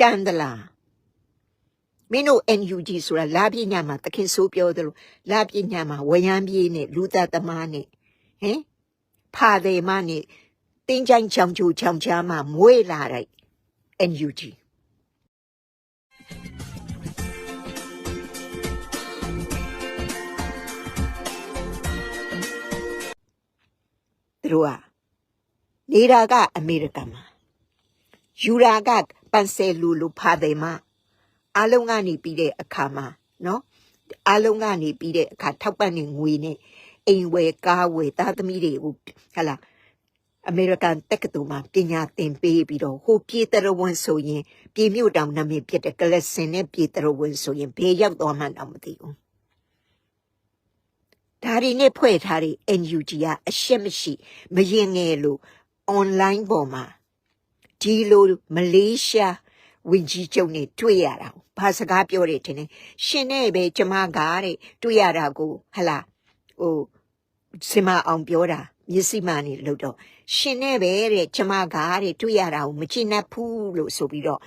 တန်သလားမင်းတို့ NUG ဆိုတာလာပြညာမှာတခင်ဆိုးပြောသလိုလာပြညာမှာဝရမ်းပြေးနဲ့လူသားသမားနဲ့ဟင်ဖာတယ်မနဲ့တင်းချိုင်းချောင်ချူချောင်ချားမှာမွေးလာတဲ့ NUG သူတို့ကနေတာကအမေရိကန်မှာယူရာက ပန်ဆယ်လူလူဖာတယ်မအလုံးကနေပြီးတဲ့အခါမှာနော်အလုံးကနေပြီးတဲ့အခါထောက်ပံ့နေငွေနဲ့အိမ်ဝယ်ကားဝယ်သားသမီးတွေကိုဟလာအမေရိကန်တက္ကသိုလ်မှာပညာသင်ပေးပြီးတော့ဟိုပြေတရဝန်ဆိုရင်ပြေမြို့တောင်နာမည်ဖြစ်တဲ့ကလစင်နဲ့ပြေတရဝန်ဆိုရင်ဘေးရောက်သွားမှတော့မသိဘူးဒါရီနဲ့ဖွဲ့ထားတဲ့ NUG ကအရှက်မရှိ မရင်ငယ်လို့ online ပေါ်မှာ ဒီလိုမလေးရှားဝင်ကြီးချုပ်နဲ့တွေ့ရတာကိုဘာစကားပြောတယ်ထင်တယ်ရှင်နဲ့ပဲကျမကတဲ့တွေ့ရတာကိုဟလာဟိုစင်မအောင်ပြောတာမျက်စိမှနေလို့တော့ရှင်နဲ့ပဲတဲ့ကျမကတဲ့တွေ့ရတာကိုမချင်တ်ဘူးလို့ဆိုပြီးတော့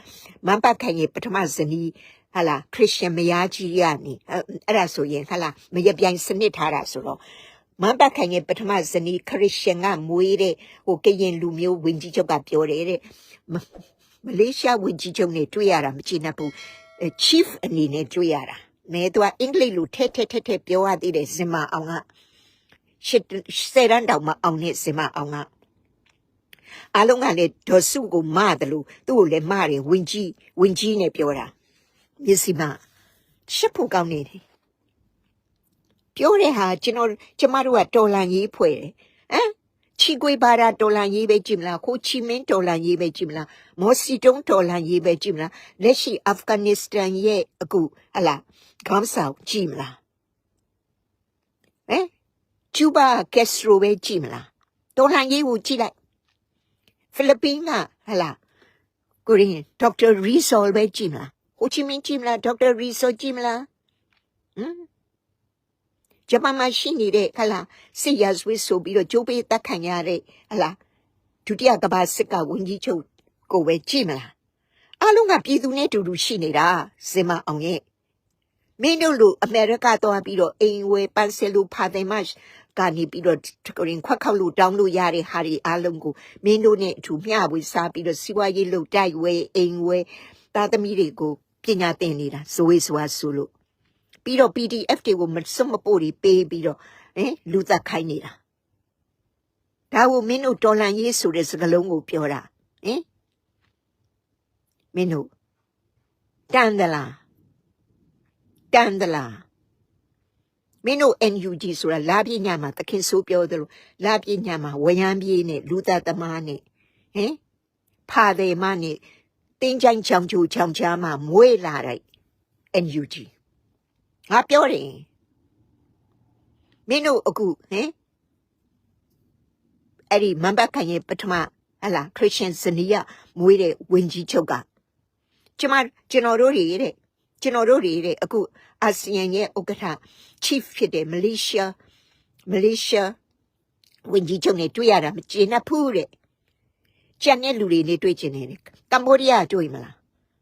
မန်ပတ်ခိုင်ရဲ့ပထမဇနီးဟလာခရစ်ယာန်မယားကြီးရနေအဲ့အဲ့ဒါဆိုရင်ဟလာမရပြိုင်စနစ်ထားတာဆိုတော့ မန်ပတ်ခိုင်ရဲ့ပထမဇနီးခရစ်ယာန်ကမွေးတဲ့ဟိုကရင်လူမျိုးဝင်ကြီးချုပ်ကပြောတယ်တဲ့မမလေးရှားဝင်ကြီးချုပ်နဲ့တွေ့ရတာမချင်တ်ဘူးအဲ chief အနေနဲ့တွေ့ရတာမဲသူကအင်္ဂလိပ်လိုထဲထဲထဲထဲပြောရသေးတယ်ဇင်မာအောင်ကရှစ်ဆယ်တန်းတောင်မအောင်နဲ့ဇင်မာအောင်ကအားလုံးကလည်းဒေါ်စုကိုမတယ်လို့သူ့ကိုလည်းမတယ်ဝင်ကြီးဝင်ကြီးနဲ့ပြောတာမျက်စိမရှစ်ဖို့ကောင်းနေတယ် ပြောတဲ့ဟာကျွန်တော်ကျမတို့ကတော်လန်ရေးဖွဲ့တယ်ဟမ်ချီကွေပါရာတော်လန်ရေးပဲကြည့်မလားခိုချီမင်းတော်လန်ရေးပဲကြည့်မလားမော်စီတုံးတော်လန်ရေးပဲကြည့်မလားလက်ရှိအာဖဂန်နစ္စတန်ရဲ့အခုဟလာခေါင်းဆောင်ကြည့်မလားဟမ်ကျူဘာကက်စထရိုပဲကြည့်မလားတော်လန်ရေးကိုကြည့်လိုက်ဖိလစ်ပင်းကဟလာကိုရင်ဒေါက်တာရီဆိုပဲကြည့်မလားဟိုချီမင်းကြည့်မလားဒေါက်တာရီဆိုကြည့်မလားဟမ် ဂျပန်မှာရှိနေတဲ့ဟလာစစ်ရဆွေးဆိုပြီးတော့ဂျိုးပေးတက်ခံရတဲ့ဟလာဒုတိယကမ္ဘာစစ်ကဝန်ကြီးချုပ်ကိုပဲကြည့်မလားအလုံးကပြည်သူနဲ့တူတူရှိနေတာစင်မအောင်ရဲ့မင်းတို့လိုအမေရိကသွားပြီးတော့အိမ်ဝယ်ပန်ဆယ်လိုဖာတယ်မတ်ကနေပြီးတော့ကိုရင်ခွက်ခောက်လို့တောင်းလို့ရတဲ့ဟာဒီအလုံးကိုမင်းတို့နဲ့အထူမျှဝေစားပြီးတော့စီးပွားရေးလုပ်တိုက်ဝဲအိမ်ဝဲသားသမီးတွေကိုပညာသင်နေတာဇွေးစွာဆိုလို့ ပြီးတော့ PDF တွေကိုမစွတ်မပို့ပြီးပေးပြီးတော့ဟင်လူသက်ခိုင်းနေတာဒါကိုမင်းတို့တော်လန်ရေးဆိုတဲ့စကားလုံးကိုပြောတာဟင်မင်းတို့တန်သလားတန်သလားမင်းတို့ NUG ဆိုတာလာပြညာမှာတခင်ဆိုးပြောသလိုလာပြညာမှာဝရမ်းပြေးနဲ့လူသားသမားနဲ့ဟင်ဖာတယ်မနဲ့တင်းချိုင်းချောင်ချူချောင်ချားမှာမွေးလာတဲ့ NUG ငါပြောတယ်မင်းတို့အခုဟင်အဲ့ဒီမန်ဘတ်ခိုင်ရဲ့ပထမဟလာခရစ်ယာန်ဇနီးကမွေးတဲ့ဝင်းကြီးချုပ်ကကျမကျွန်တော်တို့တွေတဲ့ကျွန်တော်တို့တွေတဲ့အခုအာဆီယံရဲ့ဥက္ကဋ္ဌ chief ဖြစ်တဲ့မလေးရှားမလေးရှားဝန်ကြီးချုပ်နဲ့တွေ့ရတာမကျေနပ်ဘူးတဲ့ကျန်တဲ့လူတွေနဲ့တွေ့ကျင်နေတယ်ကမ္ဘောဒီးယားတွေ့မလား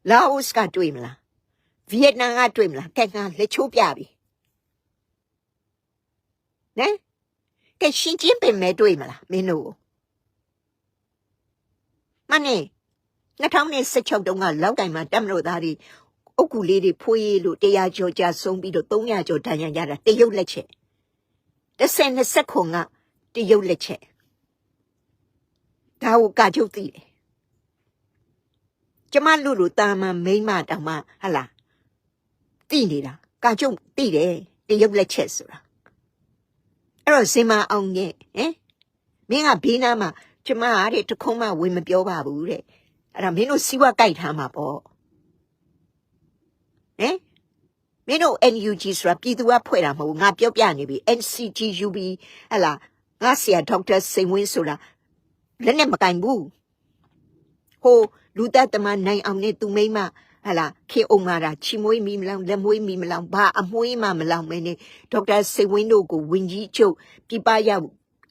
လာအိုကတွေ့မလား ဗီယက်နမ်ကတွေ့မလားကဲငါလက်ချိုးပြပြီနဲကဲရှင်ကျင်းပင်မဲ့တွေ့မလားမင်းတို့မနဲ့2016တုန်းကလောက်တိုင်မှာတက်မလို့သားတွေအုတ်ကူလေးတွေဖွေးလို့တရားကျော်ကြဆုံးပြီးတော့300ကျော်တန်ရရတာတရုတ်လက်ချက်30 20ခုကတရုတ်လက်ချက်ဒါကိုကာချုပ်သိတယ်ကျမလူလူတာမန်မိမတောင်မှဟလာ သိနေတာကာချုပ်သိတယ်တရုတ်လက်ချက်ဆိုတာအဲ့တော့စင်မအောင်ရဲ့ဟမ်မင်းကဘေးနားမှာကျမကတဲ့တခုံးမှဝင်မပြောပါဘူးတဲ့အဲ့ဒါမင်းတို့စီးပွားကြိုက်ထားမှာပေါ့ဟမ်မင်းတို့ NUG ဆိုတာပြည်သူကဖွဲ့တာမဟုတ်ဘူးငါပြောပြနေပြီ NCGUB ဟလာငါဆရာဒေါက်တာစိန်ဝင်းဆိုတာလက်နဲ့မကင်ဘူးဟိုလူသက်တမနိုင်အောင်နဲ့သူမိမ ဟလာခေအောင်မာတာချီမွေးမိမလောင်လက်မွေးမိမလောင်ဘာအမွေးမှမလောင်မဲနဲ့ဒေါက်တာစိန်ဝင်းတို့ကိုဝင်းကြီးချုပ်ပြပရောက်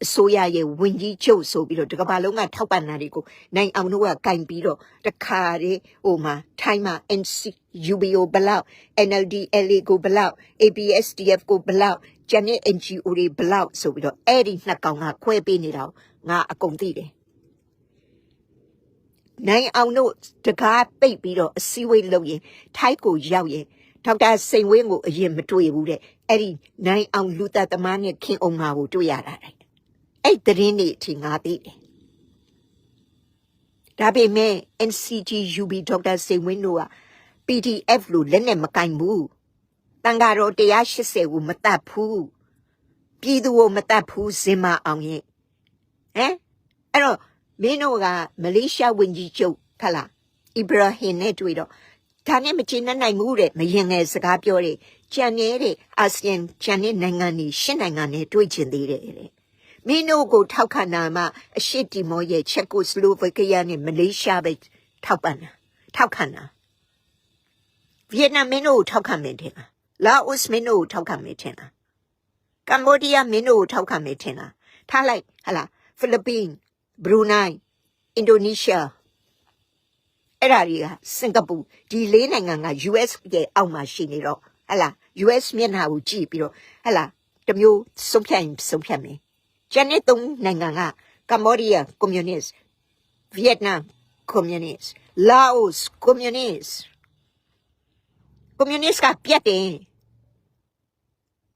အစိုးရရဲ့ဝင်ကြီးချုပ်ဆိုပြီးတော့ဒီကမ္ဘာလုံးကထောက်ပံ့တာတွေကိုနိုင်အောင်တို့ကကင်ပြီးတော့တခါတည်းဟိုမှာထိုင်းမှာ NC UBO ဘလောက် NLD LA ကိုဘလောက် ABSDF ကိုဘလောက်ကျန်တဲ့ NGO တွေဘလောက်ဆိုပြီးတော့အဲ့ဒီနှစ်ကောင်ကခွဲပေးနေတာကိုငါအကုန်သိတယ် နိုင်အောင်တို့တကားပိတ်ပြီးတော့အစည်းအဝေးလုပ်ရင်ထိုက်ကိုရောက်ရင်ဒေါက်တာစိန်ဝင်းကိုအရင်မတွေ့ဘူးတဲ့အဲ့ဒီနိုင်အောင်လူသက်သမားနဲ့ခင်အောင်မာကိုတွေ့ရတာတဲ့အဲ့ဒီသတင်းတွေအထိငါသိတယ်ဒါပေမဲ့ NCG UB ဒေါက်တာစိန်ဝင်းတို့က PDF လို့လက်နဲ့မကင်ဘူးတန်ဃာတော်180ကိုမတတ်ဘူးပြည်သူကိုမတတ်ဘူးစင်မအောင်ရင်ဟမ်အဲ့တော့ မင်းတို့ကမလေးရှားဝန်ကြီးချုပ်ခလားအီဘရာဟင်နဲ့တွေ့တော့ဒါနဲ့မချင်နိုင်ဘူးတဲ့မရင်ငယ်စကားပြောတယ်ကြံနေတဲ့အာဆီယံကြံတဲ့နိုင်ငံကြီးရှစ်နိုင်ငံနဲ့တွေ့ချင်သေးတယ်တဲ့မင်းတို့ကိုထောက်ခံတာမှအရှိတီမောရဲ့ချက်ကိုစလိုဗီကီးယားနဲ့မလေးရှားပဲထောက်ပံ့တာထောက်ခံတာဗီယက်နမ်မင်းတို့ကိုထောက်ခံမယ်ထင်လားလာအိုမင်းတို့ကိုထောက်ခံမယ်ထင်လားကမ္ဘောဒီးယားမင်းတို့ကိုထောက်ခံမယ်ထင်လားထားလိုက်ဟလာဖိလစ်ပင်း ဘရူနိုင်းအင်ဒိုနီးရှားအဲ့ဒါတွေကစင်ကာပူဒီလေးနိုင်ငံက US ရဲ့အောက်မှာရှိနေတော့ဟလာ US မျက်နှာကိုကြည့်ပြီးတော့ဟလာတစ်မျိုးဆုံးဖြတ်ရင်ဆုံးဖြတ်မယ်ကျန်တဲ့သုံးနိုင်ငံကကမ္ဘောဒီးယားကွန်မြူနစ်ဗီယက်နမ်ကွန်မြူနစ်လာအိုကွန်မြူနစ်ကွန်မြူနစ်ကပြတ်တယ်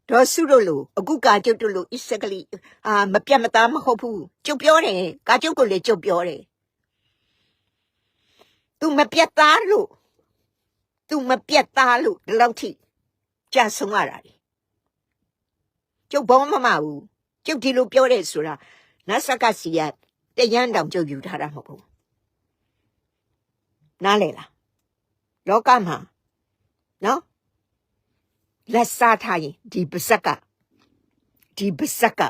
ဒေါ်စုတို့လိုအခုကာကျုပ်တို့လိုအစ္စကလီအာမပြတ်မသားမဟုတ်ဘူးကျုပ်ပြောတယ်ကာကျုပ်ကိုလည်းကျုပ်ပြောတယ် तू မပြတ်သားလို့ तू မပြတ်သားလို့ဒီလောက်ထိကြာဆုံးရတာလေကျုပ်ဘောမမဘူးကျုပ်ဒီလိုပြောတယ်ဆိုတာနတ်ဆက်ကစီကတရန်တောင်ကျုပ်ယူထားတာမဟုတ်ဘူးနားလေလားလောကမှာနော် လက်စားထားရင်ဒီပါဇက်ကဒီပါဇက်က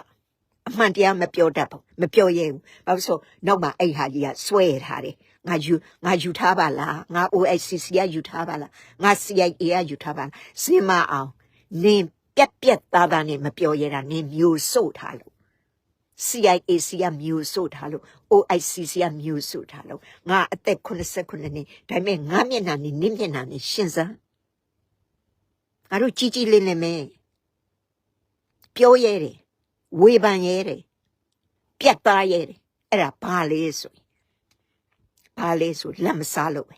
အမှန်တရားမပြောတတ်ဘူးမပြောရဲဘူးဘာလို့ဆိုနောက်မှအဲ့ဟာကြီးကစွဲထားတယ်ငါယူငါယူထားပါလားငါ OICC ကယူထားပါလားငါ CIA ကယူထားပါလားစင်မအောင်နင်ပြက်ပြက်သားသားနဲ့မပြောရတာနင်မျိုးစို့ထားလို့ CIA စီကမျိုးစို့ထားလို့ OICC ကမျိုးစို့ထားလို့ငါအသက်89နှစ်ဒါပေမဲ့ငါမျက်နှာနဲ့နင်းမျက်နှာနဲ့ရှင်းစမ်း ငါတို့ကြီးကြီးလေးလေးမဲပြောရဲတယ်ဝေဖန်ရဲတယ်ပြက်သားရဲတယ်အဲ့ဒါဘာလဲဆိုရင်ဘာလဲဆိုလက်မစားလို့ပဲ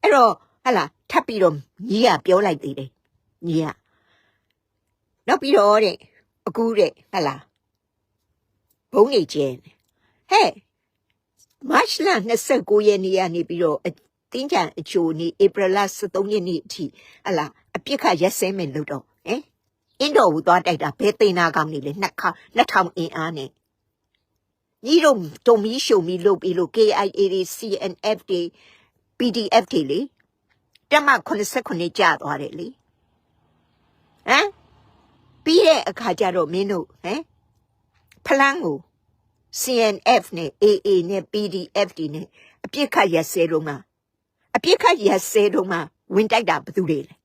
အဲ့တော့ဟလာထပ်ပြီးတော့ညီကပြောလိုက်သေးတယ်ညီကနောက်ပြီးတော့တဲ့အခုတဲ့ဟလာဘုံနေကျင်းဟဲ့မတ်လ29ရက်နေ့ကနေပြီးတော့အတင်းချံအချိုနေဧပြီလ23ရက်နေ့အထိဟလာအပြစ်ခရက်စဲမယ်လို့တော့ဟမ်အင်းတော်ကိုသွားတိုက်တာဘယ်တင်နာကောင်းနေလဲနှစ်ခါ2000အင်အားနဲ့ညီတို့တုံမီရှုံမီလုပ်ပြီးလို့ KIA တွေ CNF တွေ PDF တွေလေတက်မ89ကြာသွားတယ်လေဟမ်ပြီးတဲ့အခါကျတော့မင်းတို့ဟမ်ဖလန်းကို CNF နဲ့ AA နဲ့ PDF တွေနဲ့အပြစ်ခတ်ရက်စဲတော့မှာအပြစ်ခတ်ရက်စဲတော့မှာဝင်တိုက်တာဘယ်သူတွေလဲ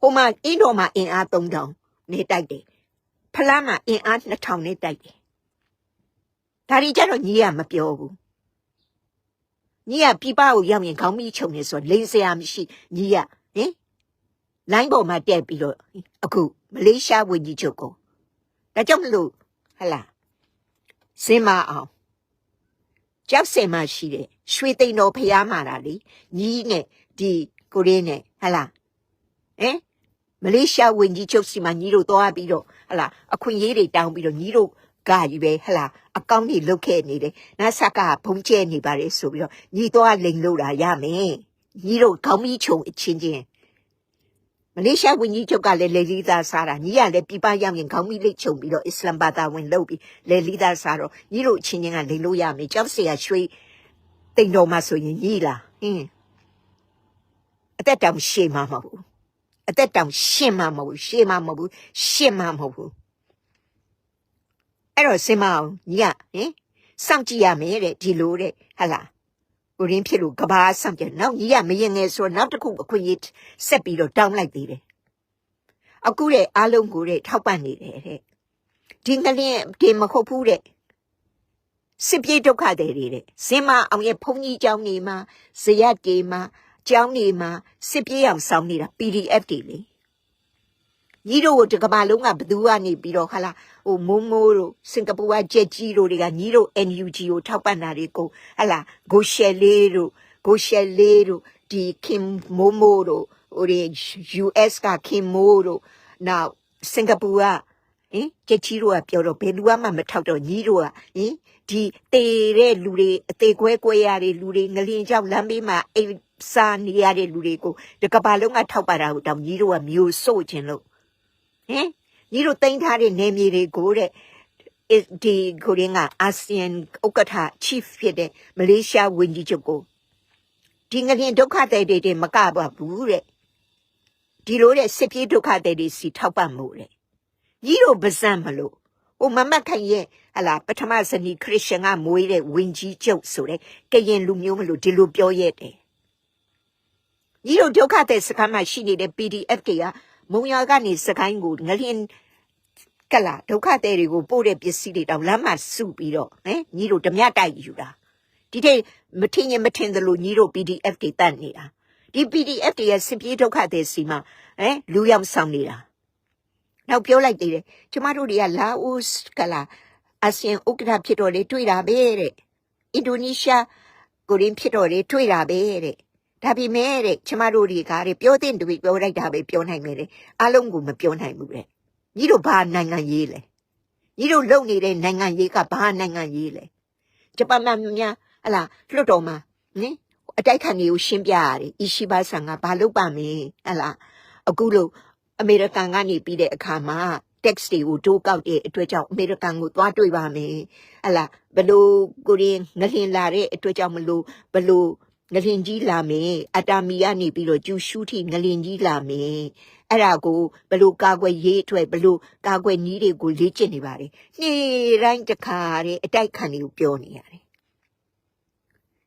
ဟိုမှာအင်းတော်မှာအင်အား3000နဲ့တိုက်တယ်ဖလန်းမှာအင်အား2000နဲ့တိုက်တယ်ဒါတွေကြတော့ညီကမပြောဘူးညီကပြပကိုရောက်ရင်ခေါင်းမီးချုံနေဆိုလိန်စရာမရှိညီကဟင်လိုင်းပေါ်မှာတက်ပြီးတော့အခုမလေးရှားဝန်ကြီးချုပ်ကိုဒါကြောင့်မလို့ဟလာစင်မအောင်ကြောက်စင်မရှိတဲ့ရွှေသိန်းတော်ဖျားမာတာလေညီနဲ့ဒီကိုရင်းနဲ့ဟလာဟင် မလေးရှားဝန်ကြီးချုပ်စီမှာညီတို့သွားပြီးတော့ဟလာအခွင့်အရေးတွေတောင်းပြီးတော့ညီတို့ကကြီးပဲဟလာအကောင့်တွေလုတ်ခဲ့နေတယ်နတ်ဆက်ကဘုံကျဲနေပါလေဆိုပြီးတော့ညီသွားလိန်လို့တာရမယ်ညီတို့ခေါင်းမီးချုံအချင်းချင်းမလေးရှားဝန်ကြီးချုပ်ကလည်းလေလီသားစားတာညီကလည်းပြပရောက်ရင်ခေါင်းမီးလိတ်ချုံပြီးတော့အစ္စလမ်ဘာသာဝင်လုပ်ပြီးလေလီသားစားတော့ညီတို့အချင်းချင်းကလိန်လို့ရမယ်ကြောက်စရာရွှေတိမ်တော်မှာဆိုရင်ညီလားဟင်းအသက်တောင်ရှေ့မှာမဟုတ်ဘူး အသက်တောင်ရှင်းမှာမဟုတ်ဘူးရှေ့မှာမဟုတ်ဘူးရှင်းမှာမဟုတ်ဘူးအဲ့တော့စင်မအောင်ညီကဟင်စောင့်ကြည့်ရမယ်တဲ့ဒီလိုတဲ့ဟလာကိုရင်းဖြစ်လို့ကဘာစောင့်ကြည့်နောက်ညီကမရင်ငယ်ဆိုတော့နောက်တစ်ခုအခွင့်အရေးဆက်ပြီးတော့တောင်းလိုက်သေးတယ်အခုတဲ့အားလုံးကိုတဲ့ထောက်ပံ့နေတယ်တဲ့ဒီငလျင်ဒီမဟုတ်ဘူးတဲ့စစ်ပြေးဒုက္ခတွေတွေတဲ့ဇင်မအောင်ရဲ့ဘုန်းကြီးကျောင်းနေမှာဇရက်တွေမှာ ကျောင်းနေမှာစစ်ပြေးအောင်ဆောင်နေတာ PDF တွေလေညီတို့ကိုဒီကမ္ဘာလုံးကဘသူကနေပြီးတော့ဟာလာဟိုမိုးမိုးတို့စင်ကာပူကဂျက်ကြီးတို့တွေကညီတို့ NUG ကိုထောက်ပံ့တာတွေကိုဟာလာဂိုရှယ်လေးတို့ဂိုရှယ်လေးတို့ဒီခင်မိုးမိုးတို့ဟိုဒီ US ကခင်မိုးတို့နောက်စင်ကာပူကဟင်ကြက်ကြီးတို့ကပြောတော့ဘယ်လူမှမထောက်တော့ညီတို့ကဟင်ဒီတေတဲ့လူတွေအသေးခွဲခွဲရတဲ့လူတွေငလင်ကြောက်လမ်းဘေးမှာအိမ် စားနေရတဲ့လူတွေကိုဒီကဘာလုံးကထောက်ပါတာကိုတောင်ညီတို့ကမျိုးစို့ခြင်းလို့ဟင်ညီတို့တင်ထားတဲ့နေမြေတွေကိုတဲ့ဒီကိုရင်းကအာဆီယံဥက္ကဋ္ဌ chief ဖြစ်တဲ့မလေးရှားဝန်ကြီးချုပ်ကိုဒီငလင်ဒုက္ခတွေတွေမကပါဘူးတဲ့ဒီလိုတဲ့စစ်ပြေးဒုက္ခတွေတွေစီထောက်ပံ့မှုတဲ့ကြီးတို့ပါဇံမလို့ဟိုမမတ်ခိုင်ရဲ့ဟလာပထမဇနီးခရစ်ယာန်ကမွေးတဲ့ဝင်းကြီးကျုပ်ဆိုတဲ့ကရင်လူမျိုးမလို့ဒီလိုပြောရက်တ ယ်ကြီးတို့ဒုက္ခတဲ့စကားမှရှိနေတဲ့ PDF တွေကမုံရွာကနေစကိုင်းကိုငလျင်ကလာဒုက္ခတဲ့တွေကိုပို့တဲ့ပစ္စည်းတွေတောင်လမ်းမှာစုပြီးတော့ဟမ်ကြီးတို့ဓမြတိုက်ယူတာဒီတဲ့မထင်ရင်မထင်သလိုကြီးတို့ PDF တွေတတ်နေတာဒီ PDF တွေရဲ့စစ်ပြေးဒုက္ခတဲ့စီမှာဟမ်လူရောက်ဆောင်နေတာနောက်ပြောလိုက်သေးတယ်ကျမတို့တွေကလာအိုကလာအာဆီယံဥက္ကဋ္ဌဖြစ်တော့လေတွေ့တာပဲတဲ့အင်ဒိုနီးရှားကိုရင်းဖြစ်တော့လေတွေ့တာပဲတဲ့ ဒါပေမဲ့တဲ့ကျမတို့တွေကတဲ့ပြောတဲ့တူပြောလိုက်တာပဲပြောနိုင်မယ်လေအားလုံးကိုမပြောနိုင်ဘူးတဲ့ညီတို့ဘာနိုင်ငံရေးလဲညီတို့လုံနေတဲ့နိုင်ငံရေးကဘာနိုင်ငံရေးလဲဂျပန်မှာများဟလာလွတ်တော်မှာနင်အတိုက်ခံတွေကိုရှင်းပြရတယ်အီရှိဘာဆန်ကဘာလုပ်ပါမင်းဟလာအခုလို့အမေရိကန်ကနေပြီးတဲ့အခါမှာ tax တွေကိုတိုးကောက်တဲ့အတွက်ကြောင့်အမေရိကန်ကိုသွားတွေ့ပါမယ်။ဟလာဘလို့ကိုရင်ငလင်လာတဲ့အတွက်ကြောင့်မလို့ဘလို့ ငလင်ကြီးလာမယ်အတာမီကနေပြီးတော့ကျူရှူးထိငလင်ကြီးလာမယ်။အဲ့ဒါကိုဘလို့ကာကွယ်ရေးအတွက်ဘလို့ကာကွယ်နည်းတွေကိုလေ့ကျင့်နေပါတယ်။နေ့တိုင်းတစ်ခါတဲ့အတိုက်ခံတွေကိုပြောနေရတယ်။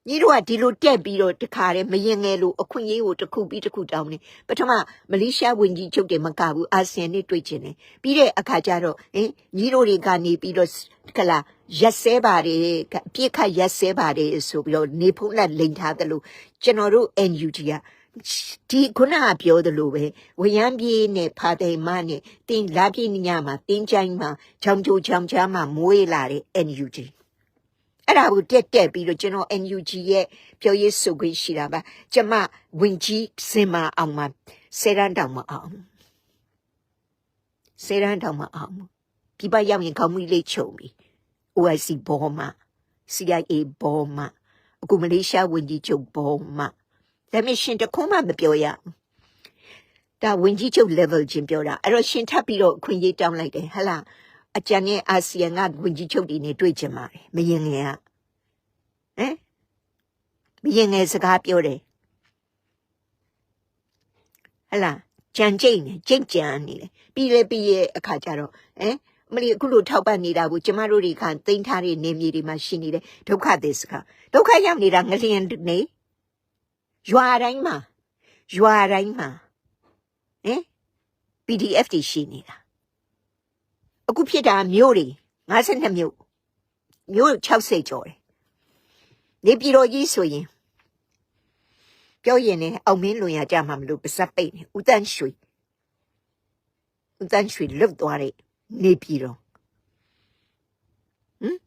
ညီတို့ကဒီလိုတက်ပြီးတော့တခါတည်းမရင်ငယ်လို့အခွင့်အရေးကိုတစ်ခုပြီးတစ်ခုတောင်းနေပထမမလေးရှားဝန်ကြီးချုပ်တယ်မကဘူးအာဆီယံနဲ့တွေ့ချင်တယ်ပြီးတဲ့အခါကျတော့ဟင်ညီတို့တွေကနေပြီးတော့ခလာရက်စဲပါတယ်အပြစ်ခတ်ရက်စဲပါတယ်ဆိုပြီးတော့နေဖုံးလက်လိန်ထားတယ်လို့ကျွန်တော်တို့ NUG ကဒီခုနကပြောသလိုပဲဝရမ်းပြေးနဲ့ဖာတိမ်မနဲ့တင်းလာပြေးညမှာတင်းချိုင်းမှာချောင်းချိုချောင်းချားမှာမွေးလာတဲ့ NUG အဲ့ဒါကိုတက်တက်ပြီးတော့ကျွန်တော် NUG ရဲ့ပြောရေးဆိုခွင့်ရှိတာပါကျမဝင်ကြီးစင်မအောင်မှာဆယ်ရန်တောင်မအောင်ဆယ်ရန်တောင်မအောင်ပြပရောက်ရင်ခေါင်းမီးလေးချုံပြီ OIC ဘောမှာ CIA ဘောမှာအခုမလေးရှားဝင်ကြီးချုပ်ဘောမှာဒါပေမဲ့ရှင်တခုမှမပြောရဘူးဒါဝင်ကြီးချုပ် level ချင်းပြောတာအဲ့တော့ရှင်ထပ်ပြီးတော့အခွင့်အရေးတောင်းလိုက်တယ်ဟဟလား အကြံနဲ့အာဆီယံကဝင်ကြီးချုပ်တွေနဲ့တွေ့ကြမှာမရင်ငယ်ကဟမ်မရင်ငယ်စကားပြောတယ်ဟလာကြံကြိတ်နေကြိတ်ကြံနေတယ်ပြီးလေပြီးရဲ့အခါကျတော့ဟမ်မလီအခုလိုထောက်ပံ့နေတာကိုကျမတို့တွေကသိမ်းထားတဲ့နေမြေတွေမှာရှိနေတဲ့ဒုက္ခသစ္စကဒုက္ခရောက်နေတာငလျင်နေရွာတိုင်းမှာရွာတိုင်းမှာဟမ် PDF တွေရှိနေတာ အခုဖြစ်တာမြို့တွေ52မြို့မြို့60ကျော်တယ်နေပြည်တော်ကြီးဆိုရင်ပြောရင်လည်းအောင်မင်းလွန်ရကြမှာမလို့ပါစပ်ပိတ်နေဦးတန်းရွှေဦးတန်းရွှေလွတ်သွားတဲ့နေပြည်တော်ဟမ်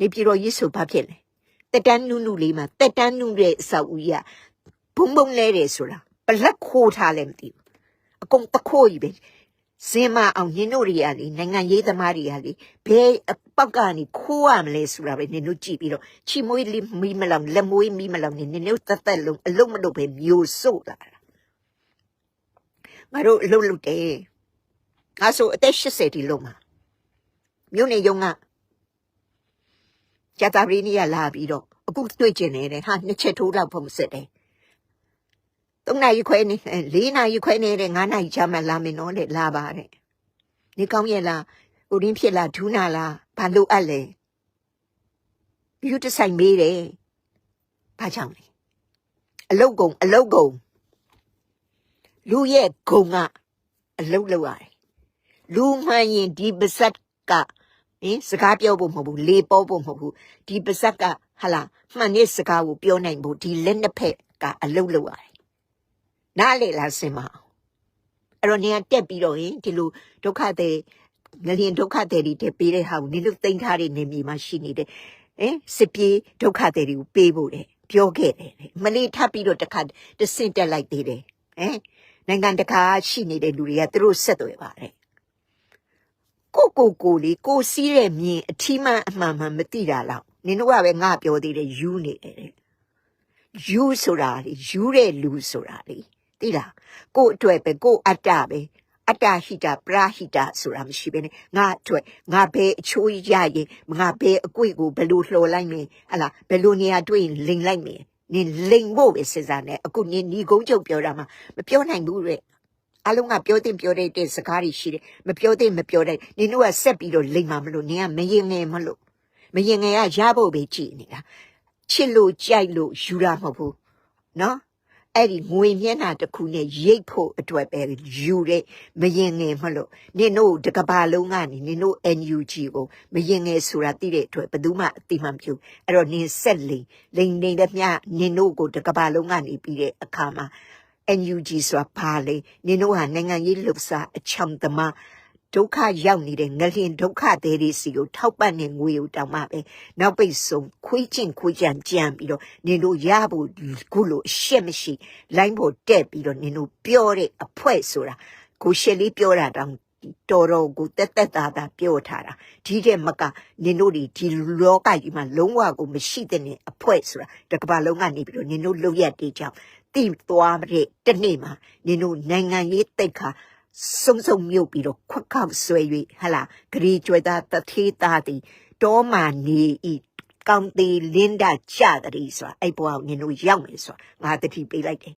နေပြည်တော်ကြီးဆိုဘာဖြစ်လဲတက်တန်းနုနုလေးမှာတက်တန်းနုတဲ့အဆောက်အဦကြီးကဘုံဘုံလဲတယ်ဆိုတာပလက်ခိုးထားလည်းမသိဘူးအကုန်တခိုးကြီးပဲ စင်မအောင်ညင်တို့တွေကလေနိုင်ငံရေးသမားတွေကလေဘယ်အပောက်ကနေခိုးရမလဲဆိုတာပဲနင်တို့ကြည့်ပြီးတော့ချီမွေးလိမီမလောင်လက်မွေးမီမလောင်နေနင်တို့တက်တက်လုံးအလုံးမလုပ်ပဲမျိုးစို့လာတာငါတို့အလုံးလုပ်တယ်ငါဆိုအသက်80ဒီလုံးမှာမြို့နေရုံကကျတာရီနီယာလာပြီးတော့အခုတွေ့ကျင်နေတယ်ဟာနှစ်ချက်ထိုးလောက်ဖို့မစစ်တယ် ၃နာရီခွဲနေ၄နာရီခွဲနေတဲ့၅နာရီချမှလာမယ်နော်တဲ့လာပါတဲ့နေကောင်းရဲ့လားဟိုရင်းဖြစ်လားဒူးနာလားဘာလို့အပ်လဲပြီးတော့တဆိုင်မေးတယ်ဘာကြောင့်လဲအလုတ်ကုံအလုတ်ကုံလူရဲ့ဂုံကအလုတ်လောက်ရတယ်လူမှန်ရင်ဒီပါဇက်ကဟင်စကားပြောဖို့မဟုတ်ဘူးလေပေါ်ဖို့မဟုတ်ဘူးဒီပါဇက်ကဟလာမှန်တဲ့စကားကိုပြောနိုင်ဖို့ဒီလက်နှစ်ဖက်ကအလုပ်လုပ်ရတယ် နားလေလားစင်မအောင်အဲ့တော့နေရာတက်ပြီးတော့ရင်ဒီလိုဒုက္ခတွေငလျင်ဒုက္ခတွေတွေတက်ပေးတဲ့ဟာကိုနင်တို့သိမ်းထားတဲ့နေမြေမှာရှိနေတဲ့ဟင်စစ်ပြေးဒုက္ခတွေတွေကိုပေးဖို့တဲ့ပြောခဲ့တယ်တဲ့မလေးထပ်ပြီးတော့တစ်ခါတဆင့်တက်လိုက်သေးတယ်ဟင်နိုင်ငံတကာရှိနေတဲ့လူတွေကသူတို့ဆက်သွယ်ပါတယ်ကိုကိုကိုလေးကိုစီးတဲ့မြင်အထီးမှန်အမှန်မှန်မသိတာလောက်နင်တို့ကပဲငါပြောသေးတယ်ယူနေတယ်တဲ့ယူဆိုတာလေယူတဲ့လူဆိုတာလေ သိလားကို့အတွက်ပဲကို့အတ္တပဲအတ္တဟိတပရာဟိတဆိုတာမရှိဘဲနဲ့ငါအတွက်ငါဘယ်အချိုးရရင်ငါဘယ်အကွေ့ကိုဘယ်လိုလှော်လိုက်မလဲဟလာဘယ်လိုနေရာတွေ့ရင်လိန်လိုက်မလဲနင်လိန်ဖို့ပဲစဉ်းစားနေအခုနင်ညီကုန်းချုပ်ပြောတာမှမပြောနိုင်ဘူးတဲ့အလုံးကပြောတင်ပြောတဲ့တဲ့စကားတွေရှိတယ်မပြောတင်မပြောတဲ့နင်တို့ကဆက်ပြီးတော့လိမ့်မှာမလို့နင်ကမရင်ငယ်မလို့မရင်ငယ်ကရဖို့ပဲကြည်နေတာချစ်လို့ကြိုက်လို့ယူတာမဟုတ်ဘူးနော် အဲ့ဒီငွေမျက်နှာတစ်ခုနဲ့ရိတ်ဖို့အတွက်ပဲယူတဲ့မရင်ငယ်မလို့နင်တို့တကဘာလုံးကနေနင်တို့ NUG ကိုမရင်ငယ်ဆိုတာသိတဲ့အတွက်ဘယ်သူမှအတိမပြုအဲ့တော့နင်ဆက်လိန်လိန်နေတဲ့မြနင်တို့ကိုတကဘာလုံးကနေပြီးတဲ့အခါမှာ NUG ဆိုတာဘာလဲနင်တို့ဟာနိုင်ငံရေးလှုပ်ရှားအချောင်သမား ဒုက္ခရောက်နေတဲ့ငလျင်ဒုက္ခတွေတွေစီကိုထောက်ပံ့နေငွေကိုတောင်းမှပဲနောက်ပိတ်ဆုံးခွေးချင်းခွေးချန်ကြံပြီးတော့နင်တို့ရဖို့ခုလိုအရှက်မရှိလိုင်းဖို့တက်ပြီးတော့နင်တို့ပြောတဲ့အဖွဲဆိုတာကိုရှယ်လေးပြောတာတောင်တော်တော်ကိုတက်တက်တာတာပြောထားတာဒီတဲ့မကနင်တို့ဒီဒီလောကကြီးမှာလုံးဝကိုမရှိတဲ့အဖွဲဆိုတာတကဘာလုံးကနေပြီးတော့နင်တို့လုံရက်တေးကြောင့်တိသွားတဲ့တနေ့မှာနင်တို့နိုင်ငံရေးတိတ်ခါ စုံစုံမြုပ်ပြီးတော့ခွက်ခောက်ဆွဲ၍ဟလာဂရီကျွဲသားတထေးသားသည်တောမာနေဤကောင်းသေးလင်းတာကြတဲ့ဆိုတာအဲ့ဘဝကိုနင်တို့ရောက်မယ်ဆိုတာငါတတိပေးလိုက်တယ်